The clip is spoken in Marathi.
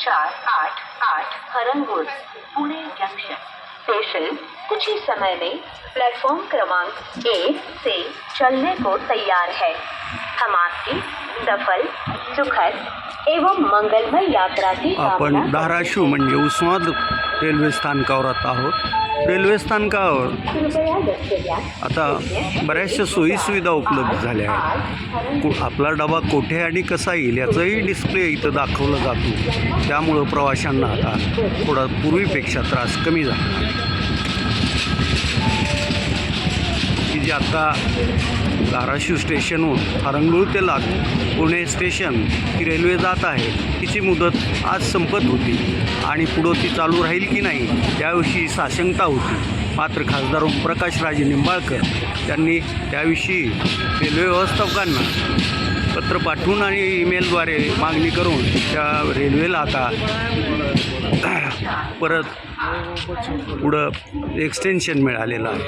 चार आठ आठ हरंगुर पुणे जंक्शन स्टेशन कुछ ही समय में प्लेटफॉर्म क्रमांक ए से चलने को तैयार है। हम आपकी सफल सुखद एवं मंगलमय यात्रा की आपण धाराशिव म्हणजे उस्माद रेल्वे स्थानकावर आता आहोत. रेल्वे स्थानकावर आता बऱ्याचशा सोयीसुविधा उपलब्ध झाल्या आहेत. को आपला डबा कोठे आणि कसा येईल याचंही डिस्प्ले इथं दाखवलं जातो. त्यामुळं प्रवाशांना आता थोडा पूर्वीपेक्षा त्रास कमी झाला. की जी आता धाराशिव स्टेशनहून हरंगुळ ते लाग पुणे स्टेशन ही रेल्वे जात आहे. तिची मुदत आज संपत होती आणि पुढं ती चालू राहील की नाही त्याविषयी साशंकता होती. मात्र खासदार प्रकाशराजे निंबाळकर त्यांनी त्याविषयी रेल्वे व्यवस्थापकांना पत्र पाठवून आणि ईमेलद्वारे मागणी करून त्या रेल्वेला आता परत पुढं एक्सटेन्शन मिळालेलं आहे.